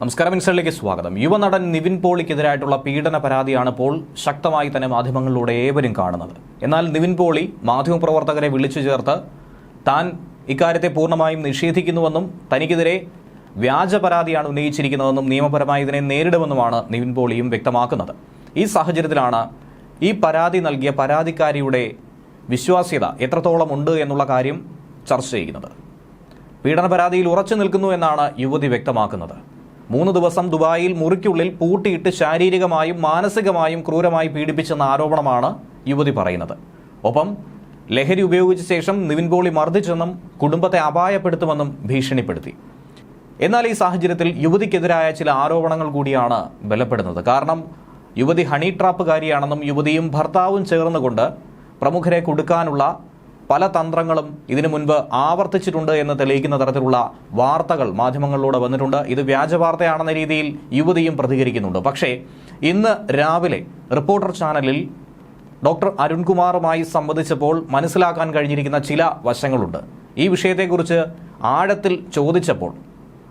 നമസ്കാരം ഇൻസറിലേക്ക് സ്വാഗതം. യുവനടൻ നിവിൻ പോളിക്കെതിരായിട്ടുള്ള പീഡന പരാതിയാണ് ഇപ്പോൾ ശക്തമായി തന്നെ മാധ്യമങ്ങളിലൂടെ ഏവരും കാണുന്നത്. എന്നാൽ നിവിൻ പോളി മാധ്യമപ്രവർത്തകരെ വിളിച്ചു ചേർത്ത് താൻ ഇക്കാര്യത്തെ പൂർണമായും നിഷേധിക്കുന്നുവെന്നും തനിക്കെതിരെ വ്യാജ പരാതിയാണ് ഉന്നയിച്ചിരിക്കുന്നതെന്നും നിയമപരമായി ഇതിനെ നേരിടുമെന്നുമാണ് നിവിൻ പോളിയും വ്യക്തമാക്കുന്നത്. ഈ സാഹചര്യത്തിലാണ് ഈ പരാതി നൽകിയ പരാതിക്കാരിയുടെ വിശ്വാസ്യത എത്രത്തോളം ഉണ്ട് എന്നുള്ള കാര്യം ചർച്ച ചെയ്യുന്നത്. പീഡന പരാതിയിൽ ഉറച്ചു നിൽക്കുന്നു എന്നാണ് യുവതി വ്യക്തമാക്കുന്നത്. മൂന്ന് ദിവസം ദുബായിൽ മുറിക്കുള്ളിൽ പൂട്ടിയിട്ട് ശാരീരികമായും മാനസികമായും ക്രൂരമായി പീഡിപ്പിച്ചെന്ന ആരോപണമാണ് യുവതി പറയുന്നത്. ഒപ്പം ലഹരി ഉപയോഗിച്ച ശേഷം നിവിൻ പോളി മർദ്ദിച്ചെന്നും കുടുംബത്തെ അപായപ്പെടുത്തുമെന്നും ഭീഷണിപ്പെടുത്തി. എന്നാൽ ഈ സാഹചര്യത്തിൽ യുവതിക്കെതിരായ ചില ആരോപണങ്ങൾ കൂടിയാണ് ബലപ്പെടുന്നത്. കാരണം യുവതി ഹണി ട്രാപ്പുകാരിയാണെന്നും യുവതിയും ഭർത്താവും ചേർന്നുകൊണ്ട് പ്രമുഖരെ കൊടുക്കാനുള്ള പല തന്ത്രങ്ങളും ഇതിനു മുൻപ് ആവർത്തിച്ചിട്ടുണ്ട് എന്ന് തെളിയിക്കുന്ന തരത്തിലുള്ള വാർത്തകൾ മാധ്യമങ്ങളിലൂടെ വന്നിട്ടുണ്ട്. ഇത് വ്യാജ വാർത്തയാണെന്ന രീതിയിൽ യുവതിയും പ്രതികരിക്കുന്നുണ്ട്. പക്ഷേ ഇന്ന് രാവിലെ റിപ്പോർട്ടർ ചാനലിൽ ഡോക്ടർ അരുൺകുമാറുമായി സംബന്ധിച്ചപ്പോൾ മനസ്സിലാക്കാൻ കഴിഞ്ഞിരിക്കുന്ന ചില വശങ്ങളുണ്ട്. ഈ വിഷയത്തെക്കുറിച്ച് ആഴത്തിൽ ചോദിച്ചപ്പോൾ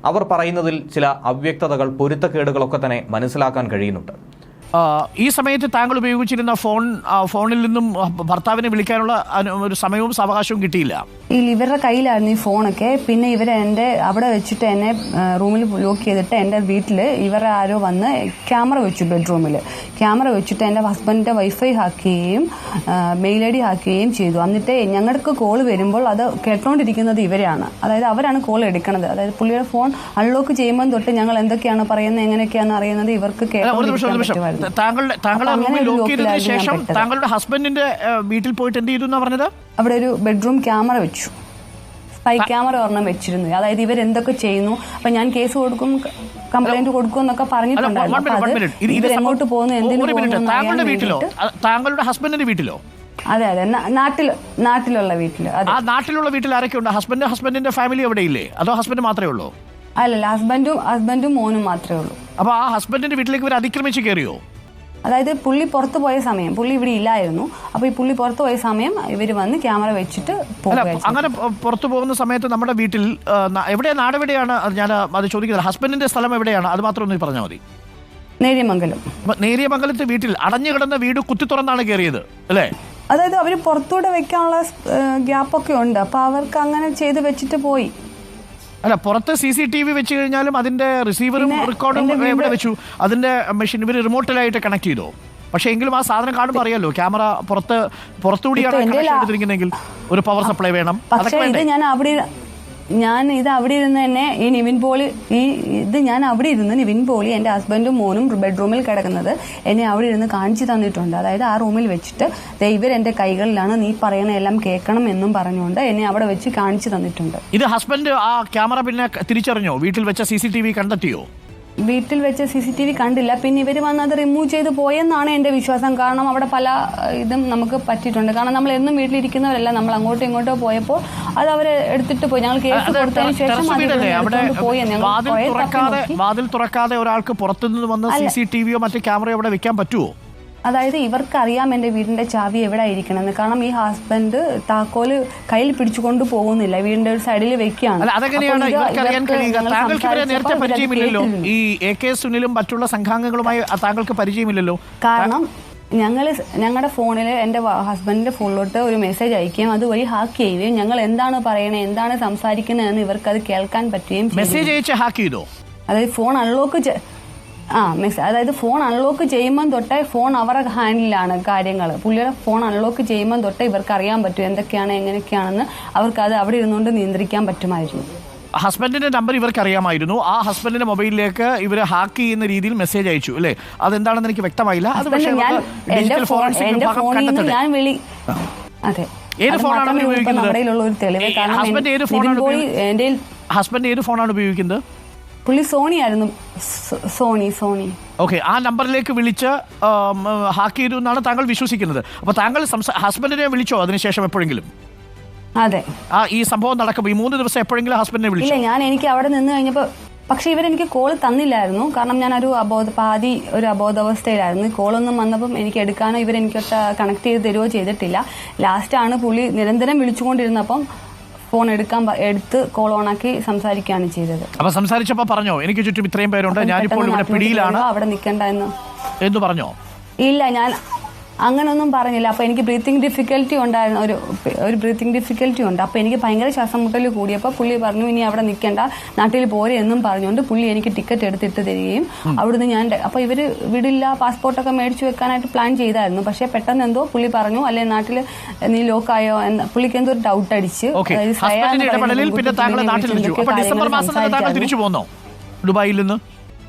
അവർ പറയുന്നതിൽ ചില അവ്യക്തതകൾ പൊരുത്തക്കേടുകളൊക്കെ തന്നെ മനസ്സിലാക്കാൻ കഴിയുന്നുണ്ട്. ഈ സമയത്ത് താങ്കൾ ഉപയോഗിച്ചിരുന്ന ഫോൺ ഫോണിൽ നിന്നും ഭർത്താവിനെ വിളിക്കാനുള്ള ഒരു സമയവും സാവകാശവും കിട്ടിയില്ല. ഈ ഇവരുടെ കയ്യിലായിരുന്നു ഈ ഫോണൊക്കെ. പിന്നെ ഇവരെ എന്റെ അവിടെ വെച്ചിട്ട് എന്നെ റൂമിൽ ലോക്ക് ചെയ്തിട്ട് എന്റെ വീട്ടിൽ ഇവരെ ആരോ വന്ന് ക്യാമറ വെച്ചു ബെഡ്റൂമിൽ ക്യാമറ വെച്ചിട്ട് എന്റെ ഹസ്ബൻഡിന്റെ വൈഫൈ ഹാക്ക് ചെയ്യുകയും മെയിൽ ഐ ഡി ഹാക്ക് ചെയ്യുകയും ചെയ്തു. എന്നിട്ട് ഞങ്ങൾക്ക് കോൾ വരുമ്പോൾ അത് കേട്ടോണ്ടിരിക്കുന്നത് ഇവരെയാണ്. അതായത് അവരാണ് കോൾ എടുക്കുന്നത് അതായത് പുള്ളിയുടെ ഫോൺ അൺലോക്ക് ചെയ്യുമ്പോൾ തൊട്ട് ഞങ്ങൾ എന്തൊക്കെയാണ് പറയുന്നത് എങ്ങനെയൊക്കെയാണ് അറിയുന്നത് ഇവർക്ക് കേട്ടോണ്ടിരിക്കാൻ പറ്റുമായിരുന്നു. താങ്കളുടെ താങ്കളുടെ അപ്പൊ റൂമിൽ ലോക്ക് ചെയ്തതിനു ശേഷം താങ്കളുടെ ഹസ്ബൻഡിന്റെ വീട്ടിൽ പോയിട്ട് എന്ത് ചെയ്തു എന്നാ പറഞ്ഞത്? അവിടെ ഒരു ബെഡ്റൂം ക്യാമറ വെച്ചു. സ്പൈ ക്യാമറ ഒരെണ്ണം വെച്ചിരുന്നു. അതായത് ഇവർ എന്തൊക്കെ ചെയ്യുന്നു? അപ്പൊ ഞാൻ കേസ് കൊടുക്കും കംപ്ലൈന്റ് കൊടുക്കും എന്നൊക്കെ പറഞ്ഞിട്ടുണ്ടായിരുന്നു സംഭവം- പോകുന്നു എന്തിനു താങ്കളുടെ വീട്ടിലോ? താങ്കളുടെ ഹസ്ബൻഡിന്റെ വീട്ടിലോ? അതെ അതെ. നാട്ടിൽ നാട്ടിലുള്ള വീട്ടിൽ ആ നാട്ടിലുള്ള വീട്ടിൽ ആരൊക്കെ ഉണ്ട് ഹസ്ബൻഡ് ഹസ്ബൻഡിന്റെ ഫാമിലി എവിടെയില്ലേ? അതോ ഹസ്ബൻഡ് മാത്രമേ ഉള്ളൂ? അല്ലല്ല ഹസ്ബൻഡും ഹസ്ബൻഡും മോനും മാത്രമേ ഉള്ളൂ. അപ്പൊ ആ ഹസ്ബൻഡിന്റെ വീട്ടിലേക്ക് ഇവർ അതിക്രമിച്ച് കയറിയോ? അതായത് പുള്ളി പുറത്തു പോയ സമയം പുള്ളി ഇവിടെ ഇല്ലായിരുന്നു. അപ്പൊ ഈ പുള്ളി പുറത്തു പോയ സമയം ഇവർ വന്ന് ക്യാമറ വെച്ചിട്ട് അങ്ങനെ പു- പുറത്തു പോകുന്ന സമയത്ത് നമ്മുടെ വീട്ടിൽ ആ, ന- എവിടെയാ നാടെവിടെയാണ്? അത് ഞാൻ അത് ചോദിക്കുന്നത് ഹസ്ബൻഡിന്റെ സ്ഥലം എവിടെയാണ്? അത് മാത്രം ഒന്ന് പറഞ്ഞാൽ മതി. നേര്യമംഗലം. അപ്പൊ നേരിയമംഗലത്തെ വീട്ടിൽ അടഞ്ഞു കിടന്ന വീട് കുത്തി തുറന്നാണ് കയറിയത് അല്ലേ? അതായത് അവർ പുറത്തൂടെ വെക്കാനുള്ള ഗ്യാപ്പൊക്കെ ഉണ്ട്. അപ്പൊ അവർക്ക് അങ്ങനെ ചെയ്ത് വെച്ചിട്ട് പോയി. അല്ല പുറത്ത് സി സി ടി വി വെച്ച് കഴിഞ്ഞാലും അതിന്റെ റിസീവറും റെക്കോർഡും എവിടെ വെച്ചു. അതിന്റെ മെഷീൻ ഇവർ റിമോട്ടിലായിട്ട് കണക്ട് ചെയ്തോ. പക്ഷേ എങ്കിലും ആ സാധനം കാണുമ്പോൾ അറിയാലോ? ക്യാമറ പുറത്ത് പുറത്തുകൂടിയാണ് ഒരു പവർ സപ്ലൈ വേണം. പക്ഷെ അതൊക്കെ ഇത് ഞാൻ അവിടെ ഞാൻ ഇത് അവിടെ ഇരുന്ന് തന്നെ ഈ നിവിൻ പോളി ഈ ഇത് ഞാൻ അവിടെ ഇരുന്ന് നിവിൻ പോളി എന്റെ ഹസ്ബൻഡും മോനും ബെഡ്റൂമിൽ കിടക്കുന്നത് എന്നെ അവിടെ ഇരുന്ന് കാണിച്ചു തന്നിട്ടുണ്ട്. അതായത് ആ റൂമിൽ വെച്ചിട്ട് ഇവർ എന്റെ കൈകളിലാണ് നീ പറയുന്ന എല്ലാം കേൾക്കണം എന്നും പറഞ്ഞുകൊണ്ട് എന്നെ അവിടെ വെച്ച് കാണിച്ചു തന്നിട്ടുണ്ട്. ഇത് ഹസ്ബൻഡ് ആ ക്യാമറ പിന്നെ തിരിച്ചറിഞ്ഞോ? വീട്ടിൽ വെച്ച സി കണ്ടെത്തിയോ? വീട്ടിൽ വെച്ച് സി സി ടി വി കണ്ടില്ല. പിന്നെ ഇവർ വന്ന് അത് റിമൂവ് ചെയ്ത് പോയെന്നാണ് എന്റെ വിശ്വാസം. കാരണം അവിടെ പല ഇതും നമുക്ക് പറ്റിയിട്ടുണ്ട്. കാരണം നമ്മൾ എന്നും വീട്ടിലിരിക്കുന്നവരല്ല. നമ്മൾ അങ്ങോട്ടും ഇങ്ങോട്ടോ പോയപ്പോൾ അത് അവർ എടുത്തിട്ട് പോയി. ഞങ്ങൾ കേസ് കൊടുത്തതിന് ശേഷം വാതിൽ തുറക്കാതെ ഒരാൾക്ക് പുറത്തുനിന്ന് വന്ന് സി സി ടി വിയോ മറ്റു ക്യാമറയോ അവിടെ വെക്കാൻ പറ്റുമോ അതായത് ഇവർക്കറിയാം എന്റെ എന്റെ വീടിന്റെ ചാവി എവിടെ ഇരിക്കണമെന്ന് കാരണം ഈ ഹസ്ബൻഡ് താക്കോൽ കയ്യിൽ പിടിച്ചുകൊണ്ട് പോകുന്നില്ല. വീടിന്റെ ഒരു സൈഡിൽ വെക്കുകയാണ്. ഈ എ കെ സുനിലും മറ്റുള്ള സംഘാംഗങ്ങളുമായി താങ്കൾക്ക് പരിചയമില്ലല്ലോ. കാരണം ഞങ്ങൾ ഞങ്ങളുടെ ഫോണിൽ എന്റെ ഹസ്ബൻഡിന്റെ ഫോണിലോട്ട് ഒരു മെസ്സേജ് അയക്കുകയും അതുവഴി ഹാക്ക് ചെയ്യുകയും ഞങ്ങൾ എന്താണ് പറയുന്നത് എന്താണ് സംസാരിക്കുന്നതെന്ന് ഇവർക്ക് അത് കേൾക്കാൻ പറ്റുകയും മെസ്സേജ് അയച്ച് ഹാക്ക് ചെയ്തോ? അതായത് ഫോൺ അൺലോക്ക് ആ മിസ് അതായത് ഫോൺ അൺലോക്ക് ചെയ്യുമ്പോൾ തൊട്ടേ ഫോൺ അവരുടെ ഹാൻഡിലാണ് കാര്യങ്ങൾ പുള്ളിയുടെ ഫോൺ അൺലോക്ക് ചെയ്യുമ്പോൾ തൊട്ടേ ഇവർക്ക് അറിയാൻ പറ്റും എന്തൊക്കെയാണ് എങ്ങനെയൊക്കെയാണെന്ന് അവർക്ക് അത് അവിടെ ഇരുന്നുകൊണ്ട് നിയന്ത്രിക്കാൻ പറ്റുമായിരുന്നു. ഹസ്ബൻഡിന്റെ നമ്പർ ഇവർക്ക് അറിയാമായിരുന്നു ആ ഹസ്ബൻഡിന്റെ മൊബൈലിലേക്ക് ഇവർ ഹാക്ക് ചെയ്യുന്ന രീതിയിൽ മെസ്സേജ് അയച്ചു അല്ലേ? അതെന്താണെന്ന് എനിക്ക് വ്യക്തമായില്ല. അത് പക്ഷേ ഞാൻ വിളി അതെ. ഏത് ഫോണാണ് ഉപയോഗിക്കുന്നത്? ഏത് ഫോണാണ് ഹസ്ബൻഡ് ഏത് ഫോണാണ് ഉപയോഗിക്കുന്നത്? പുള്ളി സോണി ആയിരുന്നു. Sony Sony. ഓക്കെ ആ നമ്പറിലേക്ക് വിളിച്ച് ഹാക്ക് ചെയ്തു എന്നാണ് താങ്കൾ വിശ്വസിക്കുന്നത്. അപ്പോൾ താങ്കൾ ഹസ്ബൻഡിനെ വിളിച്ചോ അതിനുശേഷം എപ്പോഴെങ്കിലും? അതെ. ആ ഈ സംഭവം നടക്കുമ്പോൾ ഈ മൂന്ന് ദിവസം എപ്പോഴെങ്കിലും ഹസ്ബൻഡിനെ ഇല്ല ഞാൻ എനിക്ക് അവിടെ നിന്ന് കഴിഞ്ഞപ്പോ പക്ഷെ ഇവരെനിക്ക് കോൾ തന്നില്ലായിരുന്നു. കാരണം ഞാൻ ഒരു അബോധ പാതി ഒരു അബോധാവസ്ഥയിലായിരുന്നു. കോളൊന്നും വന്നപ്പം എനിക്ക് എടുക്കാനോ ഇവരെനിക്കൊട്ട് കണക്ട് ചെയ്ത് തരുവോ ചെയ്തിട്ടില്ല. ലാസ്റ്റാണ് പുള്ളി നിരന്തരം വിളിച്ചുകൊണ്ടിരുന്നപ്പം ഫോൺ എടുക്കാൻ എടുത്ത് കോൾ ഓണാക്കി സംസാരിക്കുകയാണ് ചെയ്തത്. അപ്പൊ സംസാരിച്ചപ്പോ പറഞ്ഞോ? എനിക്ക് ചുറ്റും ഇത്രയും പേരുണ്ട് ഞാനിപ്പോൾ ഇവിടെ പിടിയിലാണ്. അവിടെ നിൽക്കണ്ട എന്ന്. എന്ന് പറഞ്ഞോ? ഇല്ല ഞാൻ അങ്ങനൊന്നും പറഞ്ഞില്ല. അപ്പൊ എനിക്ക് ബ്രീത്തിങ് ഡിഫിക്കൽറ്റി ഉണ്ടായിരുന്നു. ഒരു ഒരു ബ്രീത്തിങ് ഡിഫിക്കൽറ്റി ഉണ്ട്. അപ്പൊ എനിക്ക് ഭയങ്കര ശ്വാസം മുട്ടൽ കൂടിയപ്പോൾ പുള്ളി പറഞ്ഞു ഇനി അവിടെ നിൽക്കേണ്ട നാട്ടിൽ പോരെ എന്നും പറഞ്ഞുകൊണ്ട് പുള്ളി എനിക്ക് ടിക്കറ്റ് എടുത്തിട്ട് തരികയും അവിടുന്ന് ഞാൻ അപ്പോൾ അപ്പൊ ഇവർ വിടില്ല പാസ്പോർട്ടൊക്കെ മേടിച്ചു വെക്കാനായിട്ട് പ്ലാൻ ചെയ്തായിരുന്നു. പക്ഷെ പെട്ടെന്ന് എന്തോ പുള്ളി പറഞ്ഞു അല്ലെ നാട്ടിൽ നീ ലോക്കായോ എന്ന് പുള്ളിക്ക് എന്തോ ഒരു ഡൗട്ട് അടിച്ച്. ഡിസംബർ മാസം തിരിച്ചു പോന്നോ? ദുബായിൽ നിന്ന്?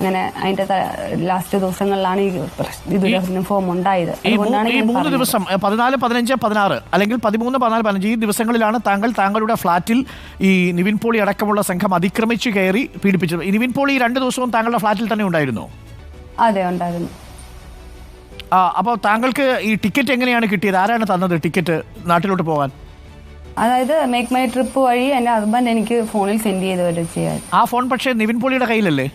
അങ്ങനെ അതിന്റെ ലാസ്റ്റ് ദിവസങ്ങളിലാണ് ഈ പ്രശ്ന- ഇത് ഫോം ഉണ്ടായത്. ഈ മൂന്ന് ദിവസം പതിനാല് പതിനഞ്ച് പതിനാറ് അല്ലെങ്കിൽ പതിമൂന്ന് പതിനാല് പതിനഞ്ച് ഈ ദിവസങ്ങളിലാണ് താങ്കൾ താങ്കളുടെ ഫ്ളാറ്റിൽ ഈ നിവിൻ പോളി അടക്കമുള്ള സംഘം അതിക്രമിച്ച് കയറി പീഡിപ്പിച്ചത്. നിവിൻ പോളി രണ്ട് ദിവസവും താങ്കളുടെ ഫ്ളാറ്റിൽ തന്നെ ഉണ്ടായിരുന്നു? അതെ ഉണ്ടായിരുന്നു. ആ അപ്പോൾ താങ്കൾക്ക് ഈ ടിക്കറ്റ് എങ്ങനെയാണ് കിട്ടിയത്? ആരാണ് തന്നത് ടിക്കറ്റ് നാട്ടിലോട്ട് പോകാൻ? അതായത് മേക്ക് മൈ ട്രിപ്പ് വഴി എന്റെ ഹസ്ബൻഡ് എനിക്ക് ഫോണിൽ സെൻഡ് ചെയ്ത് വരെ ചെയ്യാൻ ആ ഫോൺ പക്ഷേ നിവിൻ പോളിയുടെ കയ്യിലല്ലേ?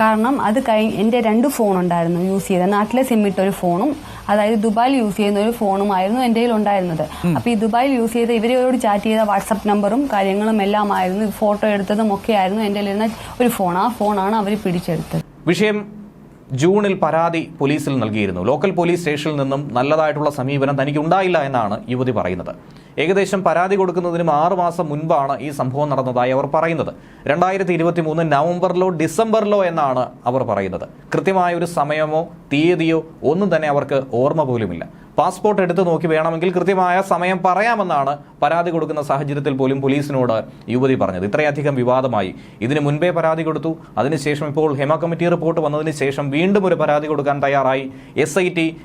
കാരണം അത് കഴിഞ്ഞ് എന്റെ രണ്ട് ഫോൺ ഉണ്ടായിരുന്നു യൂസ് ചെയ്ത. നാട്ടിലെ സിം ഇട്ട ഒരു ഫോണും അതായത് ദുബായിൽ യൂസ് ചെയ്യുന്ന ഒരു ഫോണുമായിരുന്നു എന്റെ കയ്യിൽ ഉണ്ടായിരുന്നത്. അപ്പോൾ ഈ ദുബായിൽ യൂസ് ചെയ്ത ഇവരോട് ചാറ്റ് ചെയ്ത വാട്സപ്പ് നമ്പറും കാര്യങ്ങളും എല്ലാം ആയിരുന്നു. ഫോട്ടോ എടുത്തതും ഒക്കെ ആയിരുന്നു എന്റെ കയ്യിലിരുന്ന ഒരു ഫോൺ ആ ഫോണാണ് അവർ പിടിച്ചെടുത്തത്. വിഷയം ജൂണിൽ പരാതി പോലീസിൽ നൽകിയിരുന്നു. ലോക്കൽ പോലീസ് സ്റ്റേഷനിൽ നിന്നും നല്ലതായിട്ടുള്ള സമീപനം തനിക്ക് ഉണ്ടായില്ല എന്നാണ് യുവതി പറയുന്നത്. ഏകദേശം പരാതി കൊടുക്കുന്നതിനും ആറു മാസം മുൻപാണ് ഈ സംഭവം നടന്നതായി അവർ പറയുന്നത്. രണ്ടായിരത്തി ഇരുപത്തി മൂന്ന് നവംബറിലോ ഡിസംബറിലോ എന്നാണ് അവർ പറയുന്നത്. കൃത്യമായ ഒരു സമയമോ തീയതിയോ ഒന്നും തന്നെ അവർക്ക് ഓർമ്മ പോലുമില്ല. പാസ്പോർട്ട് എടുത്തു നോക്കി വേണമെങ്കിൽ കൃത്യമായ സമയം പറയാമെന്നാണ് പരാതി കൊടുക്കുന്ന സാഹചര്യത്തിൽ പോലും പോലീസിനോട് യുവതി പറഞ്ഞത്. ഇത്രയധികം വിവാദമായി. ഇതിന് മുൻപേ പരാതി കൊടുത്തു. അതിനുശേഷം ഇപ്പോൾ ഹെമ കമ്മിറ്റി റിപ്പോർട്ട് വന്നതിന് ശേഷം വീണ്ടും ഒരു പരാതി കൊടുക്കാൻ തയ്യാറായി. എസ്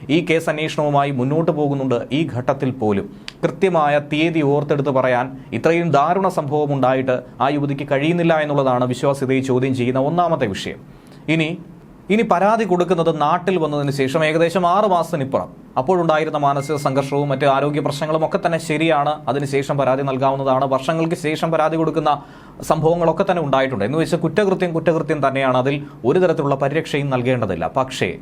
ഈ കേസ് അന്വേഷണവുമായി മുന്നോട്ട് പോകുന്നുണ്ട് ഈ ഘട്ടത്തിൽ പോലും. കൃത്യമായ തീയതി ഓർത്തെടുത്ത് പറയാൻ ഇത്രയും ദാരുണ സംഭവം ഉണ്ടായിട്ട് ആ യുവതിക്ക് കഴിയുന്നില്ല എന്നുള്ളതാണ് വിശ്വാസ്യതയെ ചോദ്യം ചെയ്യുന്ന ഒന്നാമത്തെ വിഷയം. ഇനി ഇനി പരാതി കൊടുക്കുന്നത് നാട്ടിൽ വന്നതിന് ശേഷം ഏകദേശം ആറ് മാസത്തിനിപ്പുറം. അപ്പോഴുണ്ടായിരുന്ന മാനസിക സംഘർഷവും മറ്റ് ആരോഗ്യ പ്രശ്നങ്ങളും ഒക്കെ തന്നെ ശരിയാണ്. അതിനുശേഷം പരാതി നൽകാവുന്നതാണ്. വർഷങ്ങൾക്ക് ശേഷം പരാതി കൊടുക്കുന്ന സംഭവങ്ങളൊക്കെ തന്നെ ഉണ്ടായിട്ടുണ്ട്. എന്ന് വെച്ചാൽ കുറ്റകൃത്യം കുറ്റകൃത്യം തന്നെയാണ്. അതിൽ ഒരു തരത്തിലുള്ള പരിരക്ഷയും നൽകേണ്ടതില്ല. പക്ഷേ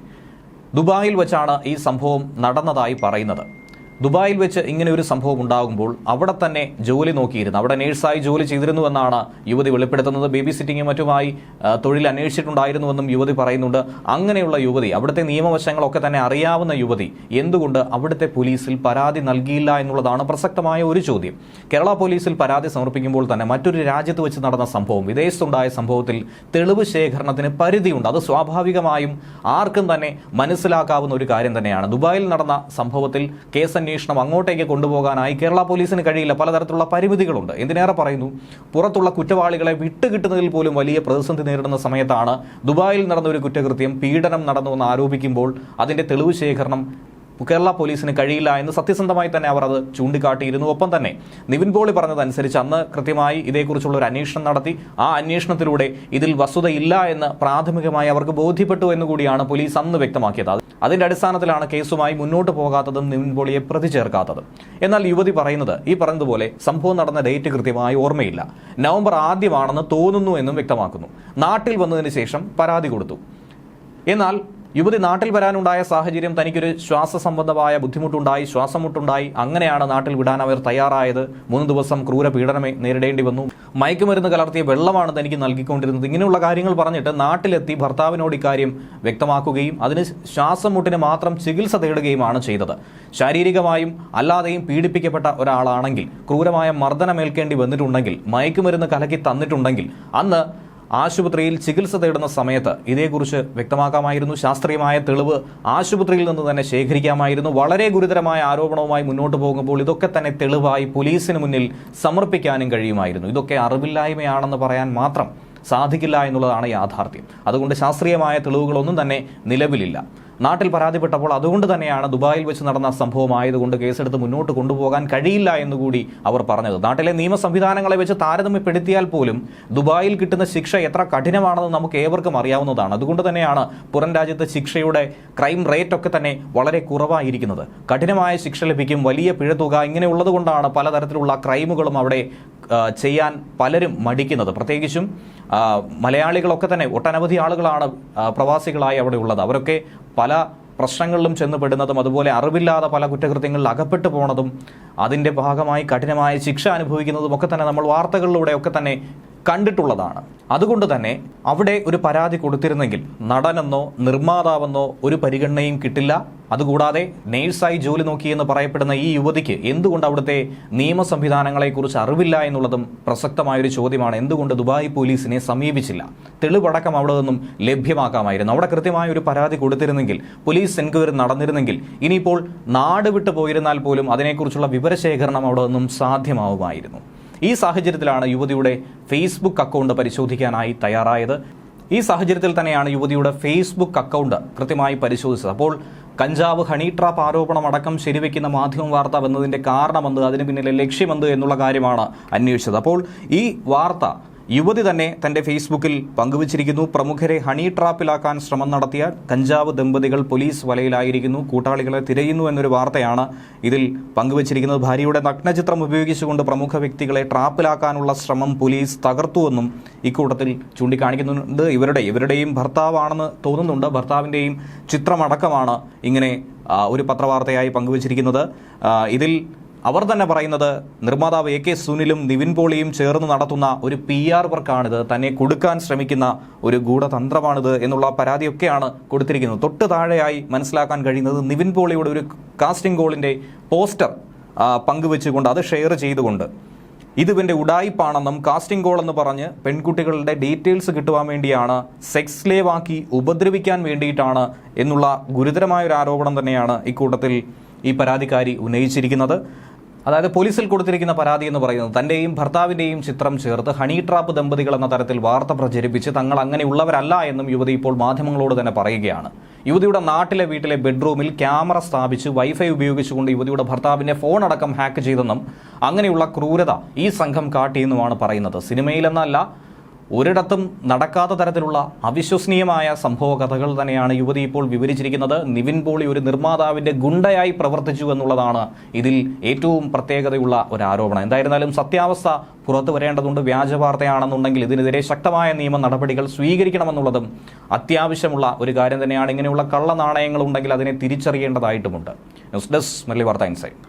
ദുബായിൽ വെച്ചാണ് ഈ സംഭവം നടന്നതായി പറയുന്നത്. ദുബായിൽ വെച്ച് ഇങ്ങനെ ഒരു സംഭവം ഉണ്ടാകുമ്പോൾ അവിടെ തന്നെ ജോലി നോക്കിയിരുന്നു. അവിടെ നേഴ്സായി ജോലി ചെയ്തിരുന്നുവെന്നാണ് യുവതി വെളിപ്പെടുത്തുന്നത്. ബേബി സിറ്റിംഗും മറ്റുമായി തൊഴിൽ അന്വേഷിച്ചിട്ടുണ്ടായിരുന്നുവെന്നും യുവതി പറയുന്നുണ്ട്. അങ്ങനെയുള്ള യുവതി അവിടുത്തെ നിയമവശങ്ങളൊക്കെ തന്നെ അറിയാവുന്ന യുവതി എന്തുകൊണ്ട് അവിടുത്തെ പോലീസിൽ പരാതി നൽകിയില്ല എന്നുള്ളതാണ് പ്രസക്തമായ ഒരു ചോദ്യം. കേരള പോലീസിൽ പരാതി സമർപ്പിക്കുമ്പോൾ തന്നെ മറ്റൊരു രാജ്യത്ത് വെച്ച് നടന്ന സംഭവം വിദേശത്തുണ്ടായ സംഭവത്തിൽ തെളിവ് ശേഖരണത്തിന് പരിധിയുണ്ട്. അത് സ്വാഭാവികമായും ആർക്കും തന്നെ മനസ്സിലാക്കാവുന്ന ഒരു കാര്യം തന്നെയാണ്. ദുബായിൽ നടന്ന സംഭവത്തിൽ കേസ് അന്വേഷണം അങ്ങോട്ടേക്ക് കൊണ്ടുപോകാനായി കേരള പോലീസിന് കഴിയില്ല. പലതരത്തിലുള്ള പരിമിതികളുണ്ട്. എന്തിനേറെ പറയുന്നു? പുറത്തുള്ള കുറ്റവാളികളെ വിട്ടുകിട്ടുന്നതിൽ പോലും വലിയ പ്രതിസന്ധി നേരിടുന്ന സമയത്താണ് ദുബായിൽ നടന്ന ഒരു കുറ്റകൃത്യം പീഡനം നടന്നുവെന്ന് ആരോപിക്കുമ്പോൾ അതിന്റെ തെളിവ് ശേഖരണം കേരള പോലീസിന് കഴിയില്ല എന്ന് സത്യസന്ധമായി തന്നെ അവർ അത് ചൂണ്ടിക്കാട്ടിയിരുന്നു. ഒപ്പം തന്നെ നിവിൻ പോളി പറഞ്ഞതനുസരിച്ച് അന്ന് കൃത്യമായി ഇതേക്കുറിച്ചുള്ള ഒരു അന്വേഷണം നടത്തി. ആ അന്വേഷണത്തിലൂടെ ഇതിൽ വസ്തുതയില്ല എന്ന് പ്രാഥമികമായി അവർക്ക് ബോധ്യപ്പെട്ടു എന്നുകൂടിയാണ് പോലീസ് അന്ന് വ്യക്തമാക്കിയത്. അതിന്റെ അടിസ്ഥാനത്തിലാണ് കേസുമായി മുന്നോട്ട് പോകാത്തതും നിവിൻ പോളിയെ പ്രതി എന്നാൽ യുവതി പറയുന്നത് ഈ പറഞ്ഞതുപോലെ സംഭവം നടന്ന ഡേറ്റ് കൃത്യമായി ഓർമ്മയില്ല. നവംബർ ആദ്യമാണെന്ന് തോന്നുന്നു എന്നും വ്യക്തമാക്കുന്നു. നാട്ടിൽ വന്നതിന് ശേഷം പരാതി കൊടുത്തു. എന്നാൽ യുവതി നാട്ടിൽ വരാനുണ്ടായ സാഹചര്യം തനിക്കൊരു ശ്വാസ സംബന്ധമായ ബുദ്ധിമുട്ടുണ്ടായി ശ്വാസമുട്ടുണ്ടായി. അങ്ങനെയാണ് നാട്ടിൽ വിടാൻ അവർ തയ്യാറായത്. മൂന്ന് ദിവസം ക്രൂര പീഡനമേ നേരിടേണ്ടി വന്നു. മയക്കുമരുന്ന് കലർത്തിയ വെള്ളമാണ് തനിക്ക് നൽകിക്കൊണ്ടിരുന്നത്. ഇങ്ങനെയുള്ള കാര്യങ്ങൾ പറഞ്ഞിട്ട് നാട്ടിലെത്തി ഭർത്താവിനോട് ഇക്കാര്യം വ്യക്തമാക്കുകയും അതിന് ശ്വാസമുട്ടിന് മാത്രം ചികിത്സ തേടുകയുമാണ് ചെയ്തത്. ശാരീരികമായും അല്ലാതെയും പീഡിപ്പിക്കപ്പെട്ട ഒരാളാണെങ്കിൽ ക്രൂരമായ മർദ്ദനമേൽക്കേണ്ടി വന്നിട്ടുണ്ടെങ്കിൽ മയക്കുമരുന്ന് കലക്കി തന്നിട്ടുണ്ടെങ്കിൽ അന്ന് ആശുപത്രിയിൽ ചികിത്സ തേടുന്ന സമയത്ത് ഇതേക്കുറിച്ച് വ്യക്തമാക്കാമായിരുന്നു. ശാസ്ത്രീയമായ തെളിവ് ആശുപത്രിയിൽ നിന്ന് തന്നെ ശേഖരിക്കാമായിരുന്നു. വളരെ ഗുരുതരമായ ആരോപണവുമായി മുന്നോട്ട് പോകുമ്പോൾ ഇതൊക്കെ തന്നെ തെളിവായി പോലീസിന് മുന്നിൽ സമർപ്പിക്കാനും കഴിയുമായിരുന്നു. ഇതൊക്കെ അറിവില്ലായ്മയാണെന്ന് പറയാൻ മാത്രം സാധിക്കില്ല എന്നുള്ളതാണ് യാഥാർത്ഥ്യം. അതുകൊണ്ട് ശാസ്ത്രീയമായ തെളിവുകളൊന്നും തന്നെ നിലവിലില്ല. നാട്ടിൽ പരാതിപ്പെട്ടപ്പോൾ അതുകൊണ്ട് തന്നെയാണ് ദുബായിൽ വെച്ച് നടന്ന സംഭവമായതുകൊണ്ട് കേസെടുത്ത് മുന്നോട്ട് കൊണ്ടുപോകാൻ കഴിയില്ല എന്നുകൂടി അവർ പറഞ്ഞത്. നാട്ടിലെ നിയമ സംവിധാനങ്ങളെ വെച്ച് താരതമ്യപ്പെടുത്തിയാൽ പോലും ദുബായിൽ കിട്ടുന്ന ശിക്ഷ എത്ര കഠിനമാണെന്ന് നമുക്ക് ഏവർക്കും അറിയാവുന്നതാണ്. അതുകൊണ്ട് തന്നെയാണ് പുറം രാജ്യത്തെ ശിക്ഷയുടെ ക്രൈം റേറ്റ് ഒക്കെ തന്നെ വളരെ കുറവായിരിക്കുന്നത്. കഠിനമായ ശിക്ഷ ലഭിക്കും വലിയ പിഴത്തുക ഇങ്ങനെയുള്ളത് കൊണ്ടാണ് പലതരത്തിലുള്ള ക്രൈമുകളും അവിടെ ചെയ്യാൻ പലരും മടിക്കുന്നത്. പ്രത്യേകിച്ചും മലയാളികളൊക്കെ തന്നെ ഒട്ടനവധി ആളുകളാണ് പ്രവാസികളായി അവിടെ ഉള്ളത്. അവരൊക്കെ പല പ്രശ്നങ്ങളിലും ചെന്നുപെടുന്നതും അതുപോലെ അറിവില്ലാതെ പല കുറ്റകൃത്യങ്ങളിൽ അകപ്പെട്ടു പോണതും അതിന്റെ ഭാഗമായി കഠിനമായ ശിക്ഷ അനുഭവിക്കുന്നതും ഒക്കെ തന്നെ നമ്മൾ വാർത്തകളിലൂടെയൊക്കെ തന്നെ കണ്ടിട്ടുള്ളതാണ്. അതുകൊണ്ട് തന്നെ അവിടെ ഒരു പരാതി കൊടുത്തിരുന്നെങ്കിൽ നടനെന്നോ നിർമ്മാതാവെന്നോ ഒരു പരിഗണനയും കിട്ടില്ല. അതുകൂടാതെ നേഴ്സായി ജോലി നോക്കിയെന്ന് പറയപ്പെടുന്ന ഈ യുവതിക്ക് എന്തുകൊണ്ട് അവിടുത്തെ നിയമ സംവിധാനങ്ങളെക്കുറിച്ച് അറിവില്ല എന്നുള്ളതും പ്രസക്തമായൊരു ചോദ്യമാണ്. എന്തുകൊണ്ട് ദുബായ് പോലീസിനെ സമീപിച്ചില്ല? തെളിവടക്കം അവിടെ നിന്നും ലഭ്യമാക്കാമായിരുന്നു. അവിടെ കൃത്യമായ ഒരു പരാതി കൊടുത്തിരുന്നെങ്കിൽ പോലീസ് എൻക്വയറി നടന്നിരുന്നെങ്കിൽ ഇനിയിപ്പോൾ നാട് വിട്ടു പോയിരുന്നാൽ പോലും അതിനെക്കുറിച്ചുള്ള വിവരശേഖരണം അവിടെ നിന്നും സാധ്യമാവുമായിരുന്നു. ഈ സാഹചര്യത്തിലാണ് യുവതിയുടെ ഫേസ്ബുക്ക് അക്കൗണ്ട് പരിശോധിക്കാനായി തയ്യാറായത്. ഈ സാഹചര്യത്തിൽ തന്നെയാണ് യുവതിയുടെ ഫേസ്ബുക്ക് അക്കൗണ്ട് കൃത്യമായി പരിശോധിച്ചത്. അപ്പോൾ കഞ്ചാവ് ഹണി ട്രാപ്പ് അടക്കം ശരിവെക്കുന്ന മാധ്യമ വാർത്ത വന്നതിന്റെ കാരണമെന്ത് അതിന് പിന്നിലെ ലക്ഷ്യമെന്ത് എന്നുള്ള കാര്യമാണ് അന്വേഷിച്ചത്. അപ്പോൾ ഈ വാർത്ത യുവതി തന്നെ തന്റെ ഫേസ്ബുക്കിൽ പങ്കുവച്ചിരിക്കുന്നു. പ്രമുഖരെ ഹണി ട്രാപ്പിലാക്കാൻ ശ്രമം നടത്തിയ കഞ്ചാവ് ദമ്പതികൾ പോലീസ് വലയിലായിരിക്കുന്നു. കൂട്ടാളികളെ തിരയുന്നു എന്നൊരു വാർത്തയാണ് ഇതിൽ പങ്കുവച്ചിരിക്കുന്നത്. ഭാര്യയുടെ നഗ്നചിത്രം ഉപയോഗിച്ചുകൊണ്ട് പ്രമുഖ വ്യക്തികളെ ട്രാപ്പിലാക്കാനുള്ള ശ്രമം പോലീസ് തകർത്തുവെന്നും ഇക്കൂട്ടത്തിൽ ചൂണ്ടിക്കാണിക്കുന്നുണ്ട്. ഇവരുടെ ഇവരുടെയും ഭർത്താവാണെന്ന് തോന്നുന്നുണ്ട്. ഭർത്താവിന്റെയും ചിത്രമടക്കമാണ് ഇങ്ങനെ ഒരു പത്രവാർത്തയായി പങ്കുവച്ചിരിക്കുന്നത്. ഇതിൽ അവർ തന്നെ പറയുന്നത് നിർമ്മാതാവ് എ കെ സുനിലും നിവിൻ പോളിയും ചേർന്ന് നടത്തുന്ന ഒരു പി ആർ വർക്കാണിത്. തന്നെ കൊടുക്കാൻ ശ്രമിക്കുന്ന ഒരു ഗൂഢതന്ത്രമാണിത് എന്നുള്ള പരാതിയൊക്കെയാണ് കൊടുത്തിരിക്കുന്നത്. തൊട്ട് താഴെയായി മനസ്സിലാക്കാൻ കഴിയുന്നത് നിവിൻ പോളിയുടെ ഒരു കാസ്റ്റിംഗ് കോളിന്റെ പോസ്റ്റർ പങ്കുവെച്ചുകൊണ്ട് അത് ഷെയർ ചെയ്തുകൊണ്ട്. ഇത് ഇവന്റെ ഉടായിപ്പാണെന്നും കാസ്റ്റിംഗ് കോൾ എന്ന് പറഞ്ഞ് പെൺകുട്ടികളുടെ ഡീറ്റെയിൽസ് കിട്ടുവാൻ വേണ്ടിയാണ് സെക്സ് സ്ലേവ് ആക്കി ഉപദ്രവിക്കാൻ വേണ്ടിയിട്ടാണ് എന്നുള്ള ഗുരുതരമായ ഒരു ആരോപണം തന്നെയാണ് ഇക്കൂട്ടത്തിൽ ഈ പരാതിക്കാരി ഉന്നയിച്ചിരിക്കുന്നത്. അതായത് പോലീസിൽ കൊടുത്തിരിക്കുന്ന പരാതി എന്ന് പറയുന്നത് തന്റെയും ഭർത്താവിന്റെയും ചിത്രം ചേർത്ത് ഹണി ട്രാപ്പ് ദമ്പതികൾ എന്ന തരത്തിൽ വാർത്ത പ്രചരിപ്പിച്ച് തങ്ങൾ അങ്ങനെയുള്ളവരല്ല എന്നും യുവതി ഇപ്പോൾ മാധ്യമങ്ങളോട് തന്നെ പറയുകയാണ്. യുവതിയുടെ നാട്ടിലെ വീട്ടിലെ ബെഡ്റൂമിൽ ക്യാമറ സ്ഥാപിച്ച് വൈഫൈ ഉപയോഗിച്ചുകൊണ്ട് യുവതിയുടെ ഭർത്താവിന്റെ ഫോൺ അടക്കം ഹാക്ക് ചെയ്തെന്നും അങ്ങനെയുള്ള ക്രൂരത ഈ സംഘം കാട്ടിയെന്നുമാണ് പറയുന്നത്. സിനിമയിലെന്നല്ല ഒരിടത്തും നടക്കാത്ത തരത്തിലുള്ള അവിശ്വസനീയമായ സംഭവ കഥകൾ തന്നെയാണ് യുവതി ഇപ്പോൾ വിവരിച്ചിരിക്കുന്നത്. നിവിൻ പോളി ഒരു നിർമ്മാതാവിന്റെ ഗുണ്ടയായി പ്രവർത്തിച്ചു എന്നുള്ളതാണ് ഇതിൽ ഏറ്റവും പ്രത്യേകതയുള്ള ഒരു ആരോപണം എന്തായിരുന്നാലും സത്യാവസ്ഥ പുറത്തു വരേണ്ടതുണ്ട്. വ്യാജവാർത്തയാണെന്നുണ്ടെങ്കിൽ ഇതിനെതിരെ ശക്തമായ നിയമ നടപടികൾ സ്വീകരിക്കണമെന്നുള്ളതും അത്യാവശ്യമുള്ള ഒരു കാര്യം തന്നെയാണ്. ഇങ്ങനെയുള്ള കള്ളനാണയങ്ങൾ ഉണ്ടെങ്കിൽ അതിനെ തിരിച്ചറിയേണ്ടതായിട്ടുമുണ്ട്. ന്യൂസ് ഡെസ്ക് മല്ലി വാർത്ത ഇൻസൈറ്റ്